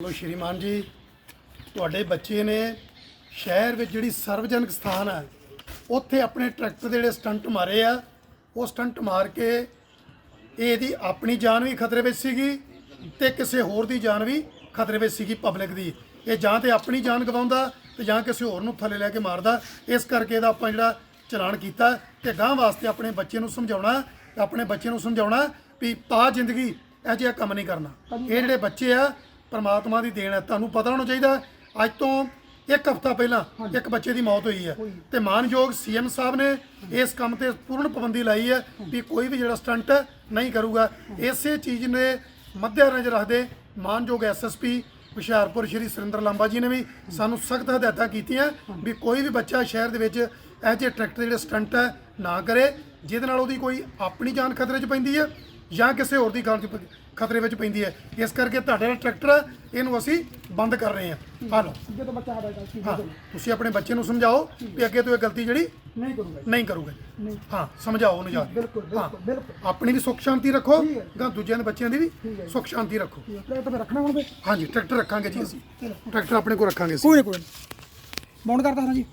ਲੋ ਸ਼੍ਰੀਮਾਨ ਜੀ, ਤੁਹਾਡੇ ਬੱਚੇ ਨੇ ਸ਼ਹਿਰ ਵਿੱਚ ਜਿਹੜੀ ਸਰਵਜਨਕ ਸਥਾਨ ਹੈ ਉੱਥੇ ਆਪਣੇ ਟਰੈਕਟਰ ਦੇ ਜਿਹੜੇ ਸਟੰਟ ਮਾਰੇ ਆ, ਉਹ ਸਟੰਟ ਮਾਰ ਕੇ ਇਹ ਇਹਦੀ ਆਪਣੀ ਜਾਨ ਵੀ ਖਤਰੇ ਵਿੱਚ ਸੀਗੀ ਤੇ ਕਿਸੇ ਹੋਰ ਦੀ ਜਾਨ ਵੀ ਖਤਰੇ ਵਿੱਚ ਸੀਗੀ ਪਬਲਿਕ ਦੀ। ਇਹ ਜਾਂ ਤੇ ਆਪਣੀ ਜਾਨ ਗਵਾਉਂਦਾ ਤੇ ਜਾਂ ਕਿਸੇ ਹੋਰ ਨੂੰ ਥੱਲੇ ਲੈ ਕੇ ਮਾਰਦਾ। ਇਸ ਕਰਕੇ ਇਹਦਾ ਆਪਾਂ ਜਿਹੜਾ ਚਲਾਨ ਕੀਤਾ ਤੇ ਗਾਂ ਵਾਸਤੇ ਆਪਣੇ ਬੱਚੇ ਨੂੰ ਸਮਝਾਉਣਾ, ਆਪਣੇ ਬੱਚੇ ਨੂੰ ਸਮਝਾਉਣਾ ਵੀ ਤਾ ਜ਼ਿੰਦਗੀ ਇਹ ਜਿਹਾ ਕੰਮ ਨਹੀਂ ਕਰਨਾ। ਇਹ ਜਿਹੜੇ ਬੱਚੇ ਆ ਪਰਮਾਤਮਾ ਦੀ ਦੇਣ ਹੈ ਤੁਹਾਨੂੰ ਪਤਾ ਹੋਣਾ ਚਾਹੀਦਾ ਅੱਜ ਤੋਂ ਇੱਕ ਹਫ਼ਤਾ ਪਹਿਲਾਂ ਇੱਕ ਬੱਚੇ ਦੀ ਮੌਤ ਹੋਈ ਹੈ। ਤੇ ਮਾਨਯੋਗ ਸੀਐਮ ਸਾਹਿਬ ਨੇ ਇਸ ਕੰਮ ਤੇ ਪੂਰਨ ਪਾਬੰਦੀ ਲਾਈ ਹੈ ਵੀ ਕੋਈ ਵੀ ਜਿਹੜਾ ਸਟੰਟ ਨਹੀਂ ਕਰੂਗਾ। ਇਸੇ ਚੀਜ਼ ਨੇ ਮੱਦੇ ਨਜ਼ਰ ਰੱਖਦੇ ਮਾਨਯੋਗ ਐਸਐਸਪੀ ਹੁਸ਼ਿਆਰਪੁਰ ਸ਼੍ਰੀ ਸੁਰਿੰਦਰ ਲਾਂਬਾ ਜੀ ਨੇ ਵੀ ਸਾਨੂੰ ਸਖਤ ਹਦਾਇਤਾਂ ਕੀਤੀਆਂ ਵੀ ਕੋਈ ਵੀ ਬੱਚਾ ਸ਼ਹਿਰ ਦੇ ਵਿੱਚ ਇਹ ਜਿਹੇ ਟਰੈਕਟਰ ਜਿਹੜੇ ਸਟੰਟ ਹੈ ਨਾ ਕਰੇ ਜਿਹਦੇ ਨਾਲ ਉਹਦੀ ਕੋਈ ਆਪਣੀ ਜਾਨ ਖਤਰੇ 'ਚ ਪੈਂਦੀ ਹੈ। ਜਾਂ ਕਿਸੇ ਹੋਰ ਦੀ ਜਾਨ ਖਤਰੇ ਵਿੱਚ ਪੈਂਦੀ ਹੈ। ਇਸ ਕਰਕੇ ਤੁਹਾਡਾ ਟਰੈਕਟਰ ਇਹਨੂੰ ਅਸੀਂ ਬੰਦ ਕਰ ਰਹੇ ਹਾਂ। ਹਾਂ। ਲਓ। ਅੱਗੇ ਤੋਂ ਬੱਚਾ ਗਲਤੀ ਹਾਂ ਤੁਸੀਂ ਆਪਣੇ ਬੱਚੇ ਨੂੰ ਸਮਝਾਓ ਵੀ ਅੱਗੇ ਤੋਂ ਇਹ ਗਲਤੀ ਜਿਹੜੀ ਨਹੀਂ ਕਰੂਗਾ। ਨਹੀਂ ਕਰੂਗੇ। ਹਾਂ ਸਮਝਾਓ ਉਹਨੂੰ ਜਾ ਬਿਲਕੁਲ ਬਿਲਕੁਲ ਆਪਣੀ ਵੀ ਸੁੱਖ ਸ਼ਾਂਤੀ ਰੱਖੋ। ਗਾਂ ਦੂਜਿਆਂ ਦੇ ਬੱਚਿਆਂ ਦੀ ਵੀ ਜੀ। ਸੁੱਖ ਸ਼ਾਂਤੀ ਰੱਖੋ। ਟਰੈਕਟਰ ਤੇ ਰੱਖਣਾ ਹੁਣ ਹਾਂਜੀ ਟਰੈਕਟਰ ਰੱਖਾਂਗੇ ਜੀ ਅਸੀਂ। ਟਰੈਕਟਰ ਆਪਣੇ ਕੋਲ ਰੱਖਾਂਗੇ ਕੋਈ ਨਹੀਂ ਕੋਈ ਨਹੀਂ ਬਾਉਂਡ ਕਰਦਾ ਹਾਂ ਜੀ।